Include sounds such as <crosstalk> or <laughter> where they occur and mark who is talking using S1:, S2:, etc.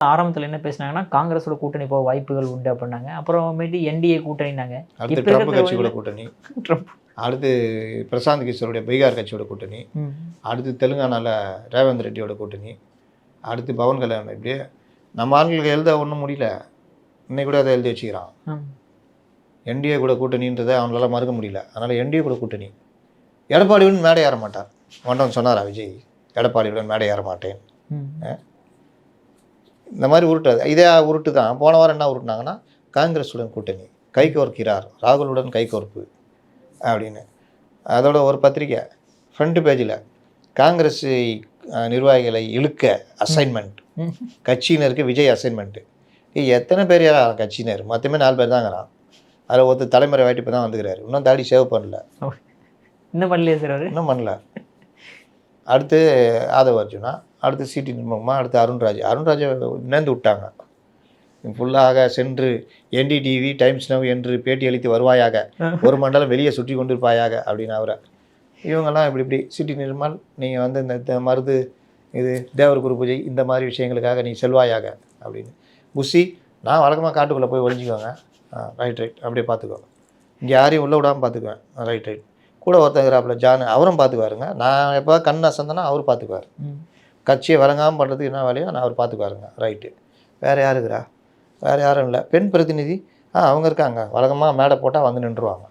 S1: ஆரம்பத்தில் என்ன பேசினாங்கன்னா காங்கிரஸோட கூட்டணி போக வாய்ப்புகள் உண்டு அப்படின்னாங்க. அப்புறமேட்டு என்டிஏ கூட்டணினாங்க
S2: அடுத்து ட்ரம்ப் கட்சியோட கூட்டணி. <laughs>
S1: ட்ரம்ப்
S2: அடுத்து பிரசாந்த் கிஷோருடைய பீகார் கட்சியோட கூட்டணி. அடுத்து தெலுங்கானாவில் ரேவந்த் ரெட்டியோட கூட்டணி. அடுத்து பவன் கல்யாணம் இப்படியே. நம்ம ஆண்களுக்கு எழுத ஒன்றும் முடியல. இன்னைக்கு கூட அதை எழுதி வச்சுக்கிறான். என்டிஏ கூட கூட்டணின்றதை அவங்களால மறுக்க முடியல. அதனால் என்டிஏ கூட கூட்டணி. எடப்பாடியுடன் மேடை ஏற மாட்டார். மண்டபம் சொன்னாரா விஜய் எடப்பாடியுடன் மேடை ஏற மாட்டேன். இந்த மாதிரி உருட்டு இதே உருட்டு தான் போன வாரம் என்ன உருட்டுனாங்கன்னா காங்கிரஸுடன் கூட்டணி. கைகோர்க்கிறார். ராகுலுடன் கைகோர்ப்பு. அப்படின்னு. அதோட ஒரு பத்திரிக்கை ஃப்ரண்ட் பேஜில் காங்கிரஸ் நிர்வாகிகளை இழுக்க அசைன்மெண்ட். கட்சியினருக்கு விஜய் அசைன்மெண்ட்டு எத்தனை பேர் யாரா கட்சியினர்? மொத்தமே நாலு பேர் தாங்கிறான் அதில் ஒருத்தர் தலைமுறை வாட்டி இப்போ தான் வந்துக்கிறாரு இன்னும் தாடி சேவ் பண்ணல.
S1: இன்னும் பண்ணலையே சார்
S2: இன்னும் பண்ணல. அடுத்து ஆதவ அர்ஜுனா. அடுத்து சிடி நிர்மலமா அடுத்து அருண்ராஜ் அருண்ராஜை நேர்ந்து விட்டாங்க. ஃபுல்லாக சென்று என்டிடிவி டைம்ஸ் நவ் என்று பேட்டி அளித்து வருவாயாக. ஒரு மண்டலம் வெளியே சுற்றி கொண்டிருப்பாயாக அப்படின்னு அவரை. இவங்கெல்லாம் இப்படி இப்படி. சிட்டி நிர்மல் நீங்கள் வந்து இந்த மருந்து மருது இது தேவர் குரு பூஜை இந்த மாதிரி விஷயங்களுக்காக நீ செல்வாயாக அப்படின்னு. புஷி நான் வழக்கமாக காட்டுக்குள்ளே போய் ஒழிஞ்சிக்கோங்க ரைட் ரைட் அப்படியே பார்த்துக்கோ இங்கே யாரையும் உள்ளே விடாமல் பார்த்துக்குவேன். ரைட் ரைட் கூட ஒருத்தங்கிறாப்புல ஜான் அவரும் பார்த்துக்குவாருங்க. நான் எப்போ கண் அசந்தனா அவர் பார்த்துக்குவார்.
S1: ம்.
S2: கட்சியை வழங்காமல் பண்ணுறதுக்கு என்ன வேலையோ நான் அவர் பார்த்துக்குவாருங்க. ரைட்டு வேறு யார் இருக்கிறா வேறு யாரும் இல்லை. பெண் பிரதிநிதி? ஆ அவங்க இருக்காங்க. வழக்கமாக மேடை போட்டால் வந்து நின்றுவாங்க